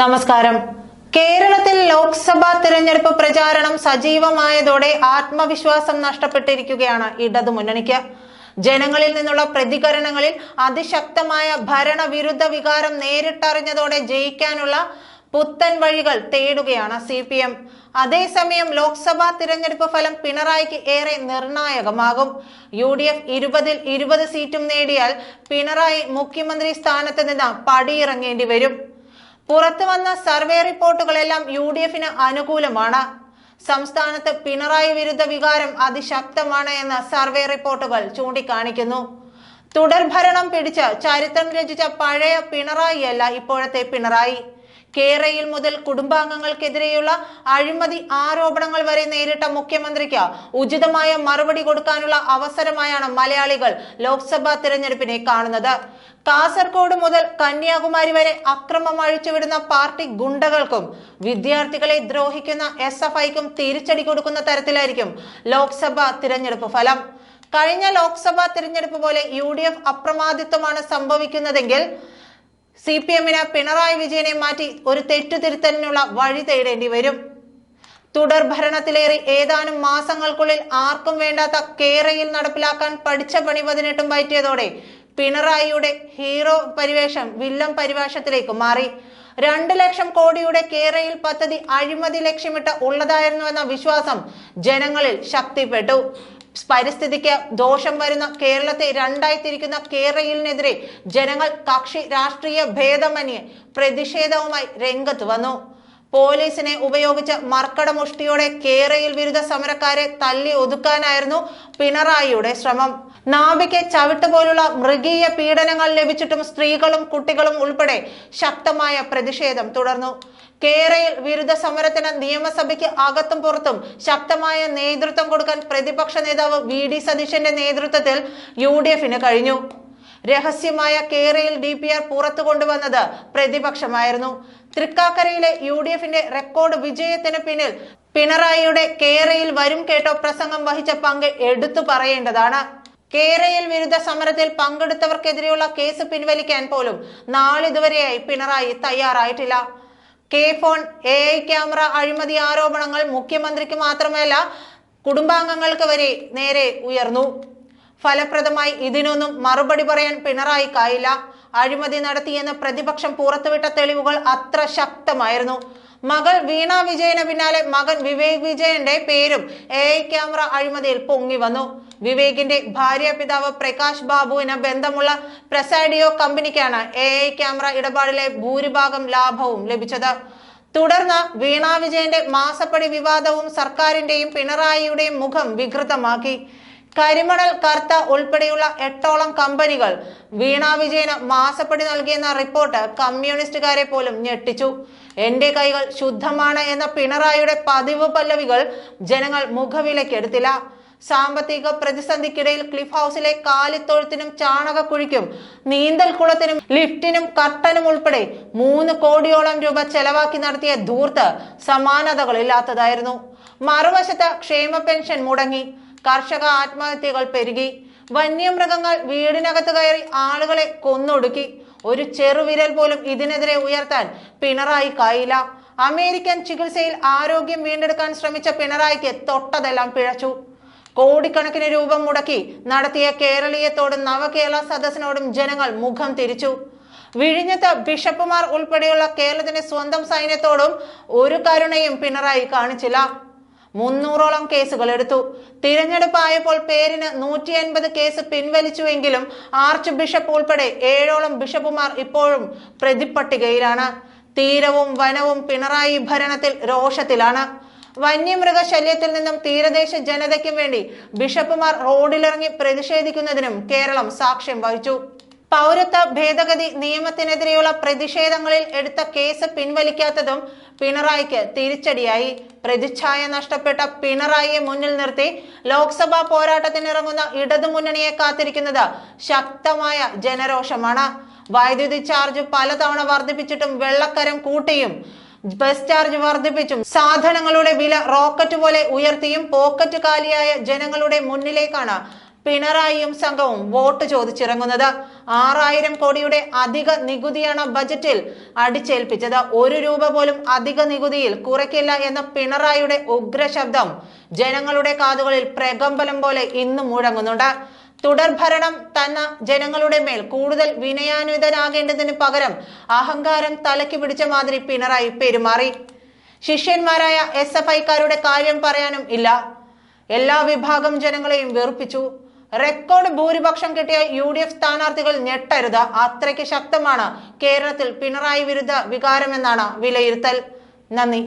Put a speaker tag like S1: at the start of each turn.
S1: നമസ്കാരം. കേരളത്തിൽ ലോക്സഭാ തിരഞ്ഞെടുപ്പ് പ്രചാരണം സജീവമായതോടെ ആത്മവിശ്വാസം നഷ്ടപ്പെട്ടിരിക്കുകയാണ് ഇടതുമുന്നണിക്ക്. ജനങ്ങളിൽ നിന്നുള്ള പ്രതികരണങ്ങളിൽ അതിശക്തമായ ഭരണവിരുദ്ധ വികാരം നേരിട്ടറിഞ്ഞതോടെ ജയിക്കാനുള്ള പുത്തൻ വഴികൾ തേടുകയാണ് സി പി എം അതേസമയം ലോക്സഭാ തിരഞ്ഞെടുപ്പ് ഫലം പിണറായിക്ക് ഏറെ നിർണായകമാകും. യു ഡി എഫ് ഇരുപതിൽ ഇരുപത് സീറ്റും നേടിയാൽ പിണറായി മുഖ്യമന്ത്രി സ്ഥാനത്ത് നിന്ന് പടിയിറങ്ങേണ്ടി വരും. പുറത്തു വന്ന സർവേ റിപ്പോർട്ടുകളെല്ലാം യു ഡി എഫിന് അനുകൂലമാണ്. സംസ്ഥാനത്ത് പിണറായി വിരുദ്ധ വികാരം അതിശക്തമാണ് എന്ന് സർവേ റിപ്പോർട്ടുകൾ ചൂണ്ടിക്കാണിക്കുന്നു. തുടർഭരണം പിടിച്ച ചരിത്രം രചിച്ച പഴയ പിണറായിയല്ല ഇപ്പോഴത്തെ പിണറായി. കേരയിൽ മുതൽ കുടുംബാംഗങ്ങൾക്കെതിരെയുള്ള അഴിമതി ആരോപണങ്ങൾ വരെ നേരിട്ട മുഖ്യമന്ത്രിക്ക് ഉചിതമായ മറുപടി കൊടുക്കാനുള്ള അവസരമായാണ് മലയാളികൾ ലോക്സഭാ തിരഞ്ഞെടുപ്പിനെ കാണുന്നത്. കാസർഗോഡ് മുതൽ കന്യാകുമാരി വരെ അക്രമം അഴിച്ചുവിടുന്ന പാർട്ടി ഗുണ്ടകൾക്കും വിദ്യാർത്ഥികളെ ദ്രോഹിക്കുന്ന എസ് എഫ് ഐക്കും തിരിച്ചടി കൊടുക്കുന്ന തരത്തിലായിരിക്കും ലോക്സഭാ തിരഞ്ഞെടുപ്പ് ഫലം. കഴിഞ്ഞ ലോക്സഭാ തിരഞ്ഞെടുപ്പ് പോലെ യു ഡി എഫ് അപ്രമാദിത്വമാണ് സംഭവിക്കുന്നതെങ്കിൽ സി പി എമ്മിന് പിണറായി വിജയനെ മാറ്റി ഒരു തെറ്റുതിരുത്തലിനുള്ള വഴി തേടേണ്ടി വരും. തുടർ ഭരണത്തിലേറി ഏതാനും മാസങ്ങൾക്കുള്ളിൽ ആർക്കും വേണ്ടാത്ത കേരയിൽ നടപ്പിലാക്കാൻ പഠിച്ച പണി പതിനെട്ടും പറ്റിയതോടെ പിണറായിയുടെ ഹീറോ പരിവേഷം വില്ലം പരിവേഷത്തിലേക്ക് മാറി. രണ്ട് ലക്ഷം കോടിയുടെ കേരയിൽ പദ്ധതി അഴിമതി ലക്ഷ്യമിട്ട് ഉള്ളതായിരുന്നുവെന്ന വിശ്വാസം ജനങ്ങളിൽ ശക്തിപ്പെട്ടു. പരിസ്ഥിതിക്ക് ദോഷം വരുന്ന കേരളത്തെ രണ്ടായി തിരിക്കുന്ന കേരളിനെതിരെ ജനങ്ങൾ കക്ഷി രാഷ്ട്രീയ ഭേദമന്യേ പ്രതിഷേധവുമായി രംഗത്ത് വന്നു. പോലീസിനെ ഉപയോഗിച്ച് മർക്കടമുഷ്ടിയോടെ കേരയിൽ വിരുദ്ധ സമരക്കാരെ തല്ലി ഒതുക്കാനായിരുന്നു പിണറായിയുടെ ശ്രമം. നാവിക്ക് ചവിട്ട് പോലുള്ള മൃഗീയ പീഡനങ്ങൾ ലഭിച്ചിട്ടും സ്ത്രീകളും കുട്ടികളും ഉൾപ്പെടെ ശക്തമായ പ്രതിഷേധം തുടർന്നു. കേരയിൽ വിരുദ്ധ സമരത്തിന് നിയമസഭയ്ക്ക് അകത്തും പുറത്തും ശക്തമായ നേതൃത്വം കൊടുക്കാൻ പ്രതിപക്ഷ നേതാവ് വി. ഡി. സതീശന്റെ നേതൃത്വത്തിൽ യു. ഡി. എഫിന് കഴിഞ്ഞു. രഹസ്യമായ കേരയിൽ ഡി പി ആർ പുറത്തു കൊണ്ടുവന്നത് പ്രതിപക്ഷമായിരുന്നു. തൃക്കാക്കരയിലെ യു ഡി എഫിന്റെ റെക്കോർഡ് വിജയത്തിന് പിന്നിൽ പിണറായിയുടെ കേരയിൽ വരും കേട്ടോ പ്രസംഗം വഹിച്ച പങ്ക് എടുത്തു പറയേണ്ടതാണ്. കേരയിൽ വിരുദ്ധ സമരത്തിൽ പങ്കെടുത്തവർക്കെതിരെയുള്ള കേസ് പിൻവലിക്കാൻ പോലും നാളിതുവരെയായി പിണറായി തയ്യാറായിട്ടില്ല. K FON A I camera അഴിമതി ആരോപണങ്ങൾ മുഖ്യമന്ത്രിക്ക് മാത്രമല്ല കുടുംബാംഗങ്ങൾക്ക് വരെ നേരെ ഉയർന്നു. ഫലപ്രദമായി ഇതിനൊന്നും മറുപടി പറയാൻ പിണറായി പിണറായിക്കായില്ല അഴിമതി നടത്തിയെന്ന് പ്രതിപക്ഷം പുറത്തുവിട്ട തെളിവുകൾ അത്ര ശക്തമായിരുന്നു. മകൾ വീണ വിജയന് പിന്നാലെ മകൻ വിവേക് വിജയന്റെ പേരും എ ഐ ക്യാമറ അഴിമതിയിൽ പൊങ്ങി വന്നു. വിവേകിന്റെ ഭാര്യ പിതാവ് പ്രകാശ് ബാബുവിന് ബന്ധമുള്ള പ്രസാഡിയോ കമ്പനിക്കാണ് എ ഐ ക്യാമറ ഇടപാടിലെ ഭൂരിഭാഗം ലാഭവും ലഭിച്ചത്. തുടർന്ന് വീണ വിജയന്റെ മാസപ്പടി വിവാദവും സർക്കാരിന്റെയും പിണറായിയുടെയും മുഖം വികൃതമാക്കി. കരിമണൽ കർത്ത ഉൾപ്പെടെയുള്ള എട്ടോളം കമ്പനികൾ വീണ വിജയന് മാസപ്പടി നൽകിയെന്ന റിപ്പോർട്ട് കമ്മ്യൂണിസ്റ്റുകാരെ പോലും ഞെട്ടിച്ചു. എന്റെ കൈകൾ ശുദ്ധമാണ് എന്ന പിണറായിയുടെ പതിവ് പല്ലവികൾ ജനങ്ങൾ മുഖവിലക്കെടുത്തില്ല സാമ്പത്തിക പ്രതിസന്ധിക്കിടയിൽ ക്ലിഫ് ഹൗസിലെ കാലിത്തൊഴുത്തിനും ചാണകക്കുഴിക്കും നീന്തൽക്കുളത്തിനും ലിഫ്റ്റിനും കർട്ടനും ഉൾപ്പെടെ മൂന്ന് കോടിയോളം രൂപ ചെലവാക്കി നടത്തിയ ധൂർത്ത് സമാനതകളില്ലാത്തതായിരുന്നു. മറുവശത്ത് ക്ഷേമ പെൻഷൻ മുടങ്ങി. കർഷക ആത്മഹത്യകൾ പെരുകി. വന്യമൃഗങ്ങൾ വീടിനകത്ത് കയറി ആളുകളെ കൊന്നൊടുക്കി. ഒരു ചെറുവിരൽ പോലും ഇതിനെതിരെ ഉയർത്താൻ പിണറായി കായില്ല. അമേരിക്കൻ ചികിത്സയിൽ ആരോഗ്യം വീണ്ടെടുക്കാൻ ശ്രമിച്ച പിണറായിക്ക് തൊട്ടതെല്ലാം പിഴച്ചു. കോടിക്കണക്കിന് രൂപം മുടക്കി നടത്തിയ കേരളീയത്തോടും നവകേരള സദസ്സിനോടും ജനങ്ങൾ മുഖം തിരിച്ചു. വിഴിഞ്ഞത്ത് ബിഷപ്പുമാർ ഉൾപ്പെടെയുള്ള കേരളത്തിന്റെ സ്വന്തം സൈന്യത്തോടും ഒരു കരുണയും പിണറായി കാണിച്ചില്ല. മുന്നൂറോളം കേസുകൾ എടുത്തു. തിരഞ്ഞെടുപ്പ് ആയപ്പോൾ പേരിന് നൂറ്റി അൻപത് കേസ് പിൻവലിച്ചുവെങ്കിലും ആർച്ച് ബിഷപ്പ് ഉൾപ്പെടെ ഏഴോളം ബിഷപ്പുമാർ ഇപ്പോഴും പ്രതിപ്പട്ടികയിലാണ്. തീരവും വനവും പിണറായി ഭരണത്തിൽ രോഷത്തിലാണ്. വന്യമൃഗ ശല്യത്തിൽ നിന്നും തീരദേശ ജനതയ്ക്കും വേണ്ടി ബിഷപ്പുമാർ റോഡിലിറങ്ങി പ്രതിഷേധിക്കുന്നതിനും കേരളം സാക്ഷ്യം വഹിച്ചു. പൗരത്വ ഭേദഗതി നിയമത്തിനെതിരെയുള്ള പ്രതിഷേധങ്ങളിൽ എടുത്ത കേസ് പിൻവലിക്കാത്തതും പിണറായിക്ക് തിരിച്ചടിയായി. പ്രതിച്ഛായ നഷ്ടപ്പെട്ട പിണറായിയെ മുന്നിൽ നിർത്തി ലോക്സഭാ പോരാട്ടത്തിനിറങ്ങുന്ന ഇടതുമുന്നണിയെ കാത്തിരിക്കുന്നത് ശക്തമായ ജനരോഷമാണ്. വൈദ്യുതി ചാർജ് പലതവണ വർദ്ധിപ്പിച്ചിട്ടും വെള്ളക്കരം കൂട്ടിയും ബസ് ചാർജ് വർദ്ധിപ്പിച്ചും സാധനങ്ങളുടെ വില റോക്കറ്റ് പോലെ ഉയർത്തിയും പോക്കറ്റ് കാലിയായ ജനങ്ങളുടെ മുന്നിലേക്കാണ് പിണറായിയും സംഘവും വോട്ട് ചോദിച്ചിറങ്ങുന്നത് ആറായിരം കോടിയുടെ അധിക നികുതിയാണ് ബജറ്റിൽ അടിച്ചേൽപ്പിച്ചത്. ഒരു രൂപ പോലും അധിക നികുതിയിൽ കുറയ്ക്കില്ല എന്ന പിണറായിയുടെ ഉഗ്രശബ്ദം ജനങ്ങളുടെ കാതുകളിൽ പ്രകമ്പലം പോലെ ഇന്നും മുഴങ്ങുന്നുണ്ട്. തുടർഭരണം തന്ന ജനങ്ങളുടെ മേൽ കൂടുതൽ വിനയാന്വിതനാകേണ്ടതിന് പകരം അഹങ്കാരം തലയ്ക്ക് പിടിച്ച മാതിരി പിണറായി പെരുമാറി. ശിഷ്യന്മാരായ എസ് എഫ് ഐക്കാരുടെ കാര്യം പറയാനും ഇല്ല. എല്ലാ വിഭാഗം ജനങ്ങളെയും വെറുപ്പിച്ചു. റെക്കോർഡ് ഭൂരിപക്ഷം കിട്ടിയ യു ഡി എഫ് സ്ഥാനാർത്ഥികൾ ഞെട്ടരുത്. അത്രയ്ക്ക് ശക്തമാണ് കേരളത്തിൽ പിണറായി വിരുദ്ധ വികാരമെന്നാണ് വിലയിരുത്തൽ. നന്ദി.